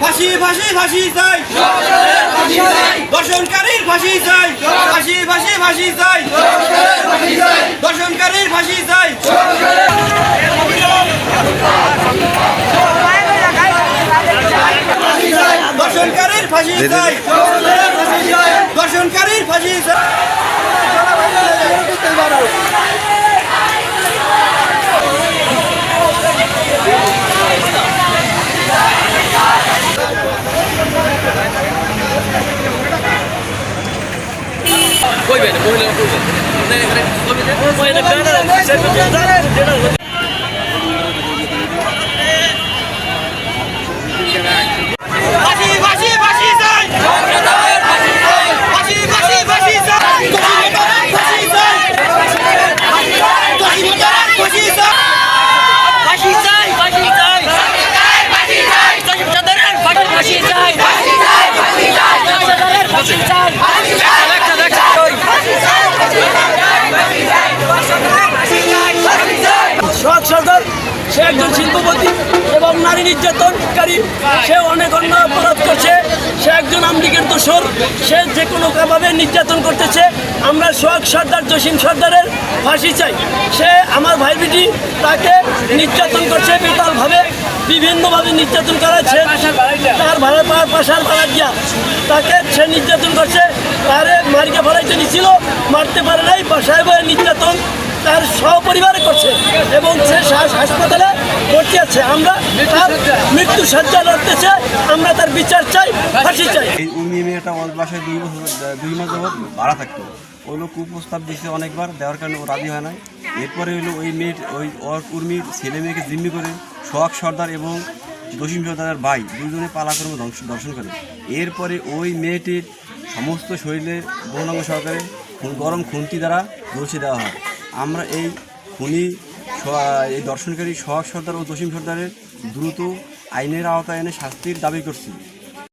ফাঁসি ফাঁসি ফাঁসি চাই। দর্শনকারীর ফাঁসি চাই। ফাঁসি ফাঁসি ফাঁসি চাই। দর্শনকারীর ফাঁসি চাই। দর্শনকারীর ফাঁসি চাই। দর্শনকারীর ফাঁসি চাই। কইবেন মহিলা কইবেন মহিলা ফাঁসি নির্যাতনকারী সে অনেক অন্যায় অপরাধ করছে, সে একজন আমলিকের দোষর, সে যে কোনোভাবে নির্যাতন করতেছে। আমরা সোহাগ সর্দার, জসিম সর্দারের ফাঁসি চাই। সে আমার ভাই বিটি, তাকে নির্যাতন করছে বিতালভাবে বিভিন্নভাবে নির্যাতন করাচ্ছে। তার ভাড়া পাওয়ার পাশার ভাড়া দিয়া তাকে সে নির্যাতন করছে। তারে মারিকে ফেলাইতে নিছিল মারতে পারে নাই, বাসায় বয়ে নির্যাতন তার সহপরিবারে করছে এবং সে হাসপাতালে ভর্তি আছে। আমরা তার মৃত্যু সজ্জা লড়তেছে আমরা তার বিচার চাই, ফাঁসি চাই। এই উর্মি মেয়েটা বাসায় দুই বছর দুই মাস যাবৎ ভাড়া থাকতো। ওই লোক কুপ্রস্তাব দিচ্ছে অনেকবার, দেওয়ার কারণে ও রাজি হয় নাই। এরপরে হলো ওই মেয়ের ওই ওর উর্মির ছেলে মেয়েকে জিম্মি করে সোহাগ সর্দার এবং জসিম সর্দারের ভাই দুজনে পালাক্রমে দর্শন করে। এরপরে ওই মেয়েটির সমস্ত শরীরে বহুনাঙ্গ সহকারে গরম খুন্তি দ্বারা দোষে দেওয়া হয়। আমরা এই খুনি এই দর্শনকারী সোহাগ সর্দার ও জসিম সর্দারের দ্রুত আইনের আওতায় এনে শাস্তির দাবি করছি।